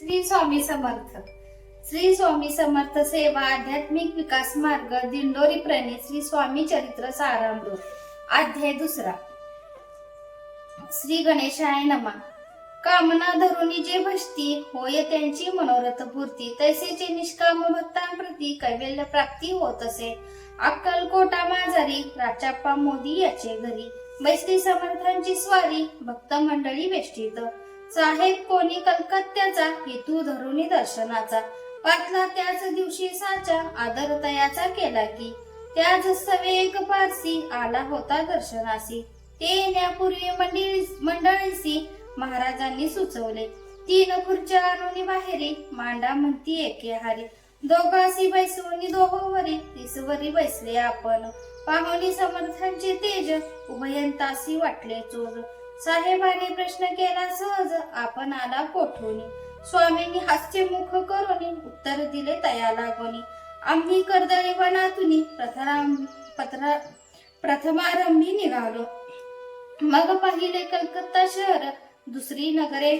श्री स्वामी समर्थ. श्री स्वामी समर्थ सेवा आध्यात्मिक विकास मार्ग दिंडोरी प्रणे श्री स्वामी चरित्र सारामृत अध्याय दुसरा. श्री गणेशाय नमा. कामना धरुणी जे भजती होय त्यांची मनोरथ पूर्ती तैसेचे निष्काम भक्तांप्रती कैवल्य प्राप्ती होत असे. अक्कलकोटा माजारी राचाप्पा मोदी याचे घरी. बैसली समर्थांची स्वारी भक्त मंडळी वेष्टीत. साहेब कोणी कलकत्त्याचा हेतू धरुणी दर्शनाचा. पाचला त्याच दिवशी साचा आदर तयाचा केला की त्याच सवे एक पारसी आला होता दर्शनासी. ते येण्यापूर्वी मंडळी मंडळीसी महाराजांनी सुचवले तीन खुर्च्या आणून बाहेरी मांडा म्हणती एके हारी. दोघासी बैसवणी दोहोवरी तिसवरी बैसले आपण. पाहुणी समर्थांचे तेज उभयंतासी वाटले चोर साहेबाने प्रश्न केला सहज आपण आला कोठून? स्वामींनी हास्यमुख करून उत्तर दिले तया लागोनी. आम्ही कर्दळी वनातुनी प्रथराम प्रथमारंभी निघालो. मग पाहिले कलकत्ता शहर दुसरी नगरे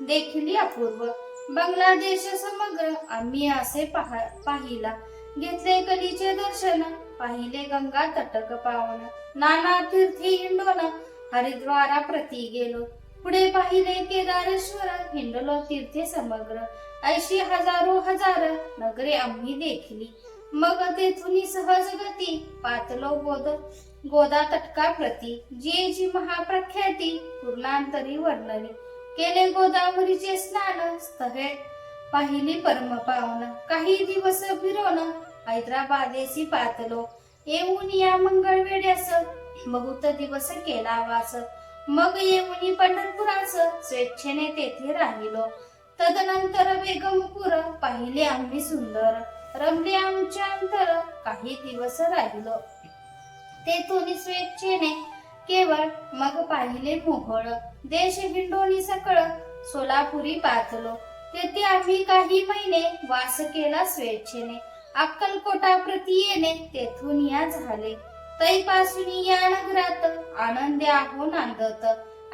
देखील अपूर्व. बांगलादेश समग्र आम्ही असे पाहा पाहिला. घेतले कलीचे दर्शन पाहिले गंगा तटक पावन नाना तीर्थी हिंडोन हरिद्वारा प्रती गेलो. पुढे पाहिले केदारेश्वर हिंडलो तीर्थे समग्र. ऐशी हजारो हजार नगरे आम्ही देखली. मग तेथून सहज गती पातलो गोद गोदा तटका प्रती. जे जी महाप्रख्याती पूर्णांतरी वर्णनी केले गोदावरीचे स्नान स्थळे. पाहिली परम पावन. काही दिवस फिरवण हैदराबादेसी पातलो. येऊन या मंगळ मग बहुत दिवस केला वास मग येऊन पंढरपुरास स्वेच्छेने तेथे राहिलो. तदनंतर बेगमपुर पाहिले आम्ही सुंदर. रमले आमच्या अंतर काही दिवस राहिलो. तेथून स्वेच्छेने केवळ मग पाहिले मोहळ. देश हिंडोनी सकळ सोलापुरी पाचलो. तेथे आम्ही काही महिने वास केला स्वेच्छेने. अक्कलकोटा प्रति येणे तेथून या झाले. तैपासून या नगरात आनंदी आहो नांदत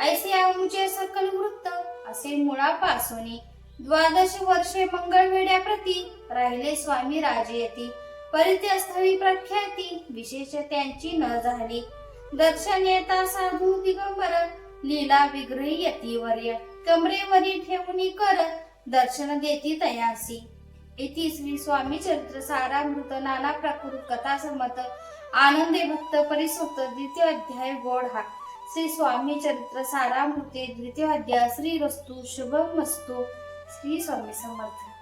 ऐसे आमचे सकल वृत्त असे मुळापासून द्वादश वर्षे मंगळवेड्याप्रती राहिले स्वामी राजे येती परित्यस्थळी प्रख्याती विशेष त्यांची न झाली. दर्शन येता साधू दिगंबर लीला विग्रही यतीवर्य. कमरेवरी ठेवणी कर दर्शन देती तयासी. इति श्री स्वामी चरित्र सारामृत नाना प्राकृत कथा समत. आनंदे भक्त परिसुत द्वितीय अध्याय गोड हा श्री स्वामी चरित्र सारामृते द्वितीय अध्याय. श्री रस्तु शुभम मस्तु श्री स्वामी समर्थ.